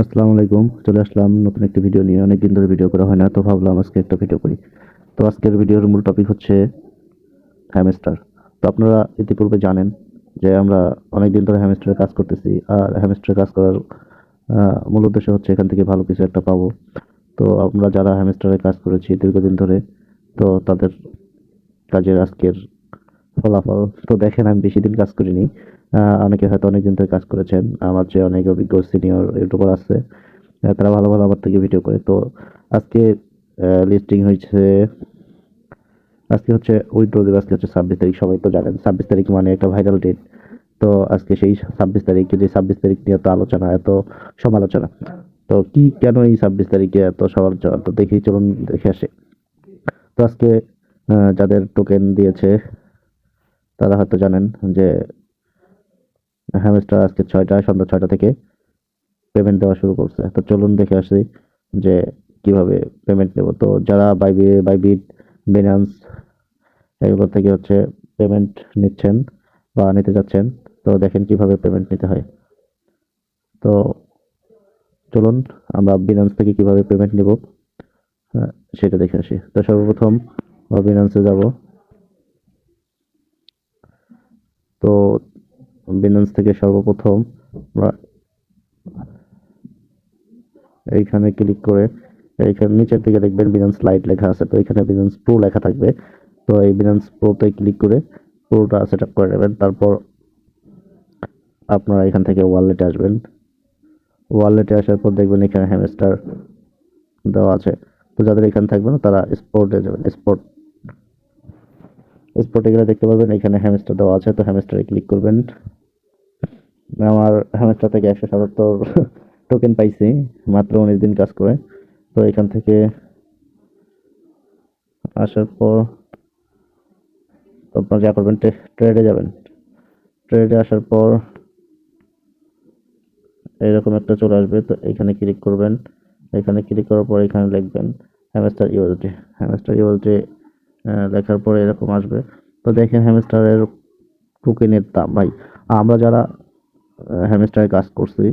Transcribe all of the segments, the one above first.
আসসালামু আলাইকুম, চলে আসলাম নতুন একটি ভিডিও নিয়ে। অনেক দিন ধরে ভিডিও করা হয় না, তো ভাবলাম আজকে একটা ভিডিও করি। তো আজকের ভিডিওর মূল টপিক হচ্ছে হ্যামস্টার তো আপনারা ইতিপূর্বে জানেন যে আমরা অনেক দিন ধরে হ্যামস্টারে কাজ করতেছি, আর হ্যামস্টারে কাজ করার মূল উদ্দেশ্য হচ্ছে এখান থেকে ভালো কিছু একটা পাবো। তো আমরা যারা হ্যামস্টারে কাজ করেছি দীর্ঘদিন ধরে, তো তাদের কাজের আজকের ফলাফল তো দেখেন, আমি বেশি দিন কাজ করিনি। অনেকে হয়তো অনেক দিন ধরে কাজ করেছেন। আমার যে অনেক অভিজ্ঞ সিনিয়র ইউটিউবার আছে তারা ভালো ভালো আমার থেকে ভিডিও করে। তো আজকে লিস্টিং হয়েছে আজকে হচ্ছে উইথড্র দেবে আজকে হচ্ছে ছাব্বিশ তারিখ, সবাই তো জানেন। ছাব্বিশ তারিখ মানে একটা ভাইরাল ডেট তো আজকে সেই ছাব্বিশ তারিখ, যে ছাব্বিশ তারিখ নিয়ে এত আলোচনা, এত সমালোচনা। তো কি, কেন এই ছাব্বিশ তারিখে এত সমালোচনা? তো দেখি, চলুন দেখে আসে। তো আজকে যাদের টোকেন দিয়েছে, তারা হয়তো জানেন যে হ্যামস্টার আজকে ছয়টা সন্ধ্যা ছয়টা থেকে পেমেন্ট দেওয়া শুরু করছে। তো চলুন দেখে আসি যে কীভাবে পেমেন্ট নেব। তো যারা বাইবি বাইবিট বিনান্স এগুলো থেকে হচ্ছে পেমেন্ট নিচ্ছেন বা নিতে যাচ্ছেন তো দেখেন কীভাবে পেমেন্ট নিতে হয়। তো চলুন আমরা বিনান্স থেকে কীভাবে পেমেন্ট নিব আহ, সেটা দেখে আসি। তো সর্বপ্রথম বিনান্সে যাব। তো বিনান্স থেকে সর্বপ্রথম আমরা এইখানে ক্লিক করে এইখানে নিচের দিকে দেখবেন বিনান্স লাইট লেখা আছে, তো এখানে বিনান্স প্রো লেখা থাকবে। তো এই বিনান্স প্রোতে ক্লিক করে প্রোটা সেট করে নেবেন, তারপর আপনারা এখান থেকে ওয়ালেটে আসবেন। ওয়ালেটে আসার পর দেখবেন এখানে হ্যামস্টার দেওয়া আছে। তো যাদের এখানে থাকবে না, তারা স্পোর্টে যাবেন স্পোর্ট স্পোর্টে গেলে দেখতে পাবেন এখানে হ্যামস্টার দেওয়া আছে, তো হ্যামস্টারে ক্লিক করবেন। আমার হ্যামস্টার থেকে একশো সাতাত্তর টোকেন পাইছি, মাত্র উনিশ দিন কাজ করে। তো এখান থেকে আসার পর আপনারা যা করবেন ট্রেডে যাবেন। ট্রেডে আসার পর এরকম একটা চলে আসবে। তো এখানে ক্লিক করবেন। এখানে ক্লিক করার পর এখানে লিখবেন হ্যামস্টার ইউএসডি হ্যামস্টার ইউএসডি লেখার পরে এরকম আসবে। তো দেখেন হ্যামস্টারের টোকেনের দাম। ভাই, আমরা যারা হ্যামস্টারে কাজ করছি,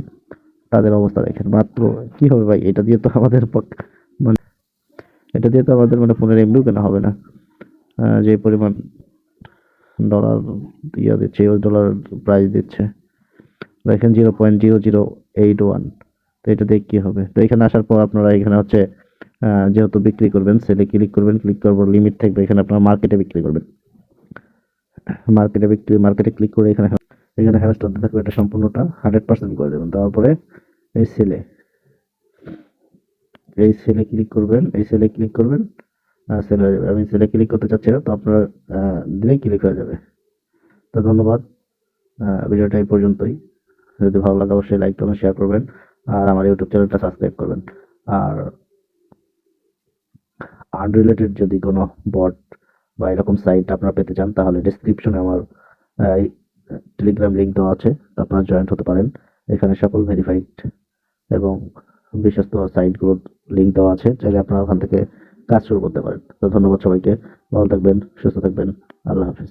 তাদের অবস্থা দেখেন। মাত্র কি হবে ভাই? এটা দিয়ে তো আমাদের মানে এটা দিয়ে তো আমাদের মানে ফোনের এমনিও কেনা হবে না। যে পরিমাণ ডলার ইয়ে দিচ্ছে ইউএস ডলার প্রাইস দিচ্ছে। দেখেন zero point zero zero eight one তো এটা দিয়ে কী হবে? তো এখানে আসার পর আপনারা এখানে হচ্ছে যেহেতু বিক্রি করবেন সেলে ক্লিক করবেন ক্লিক করার পর লিমিট থাকবে, এখানে আপনারা মার্কেটে বিক্রি করবেন। মার্কেটে বিক্রি মার্কেটে ক্লিক করে এখানে এখানে হ্যামস্টার থাকবে, এটা সম্পূর্ণটা হান্ড্রেড পার্সেন্ট করে দেবেন। তারপরে এই সেলে এই সেলে ক্লিক করবেন, এই সেলে ক্লিক করবেন সেল হয়ে যাবে। আমি সেলে ক্লিক করতে চাচ্ছি না, তো আপনারা দিলেই ক্লিক হয়ে যাবে। তো ধন্যবাদ। ভিডিওটা এই পর্যন্তই। যদি ভালো লাগে অবশ্যই লাইক করবেন শেয়ার করবেন, আর আমার ইউটিউব চ্যানেলটা সাবস্ক্রাইব করবেন। আর আনরিলেটেড যদি কোনো বট বা এরকম সাইট আপনারা পেতে চান, তাহলে ডিসক্রিপশনে আমার টেলিগ্রাম লিঙ্ক দেওয়া আছে, আপনারা জয়েন্ট হতে পারেন। এখানে সকল ভেরিফাইড এবং বিশ্বস্ত সাইটগুলোর লিঙ্ক দেওয়া আছে, চাইলে আপনারা ওখান থেকে কাজ শুরু করতে পারেন। তো ধন্যবাদ সবাইকে, ভালো থাকবেন, সুস্থ থাকবেন, আল্লাহ হাফিজ।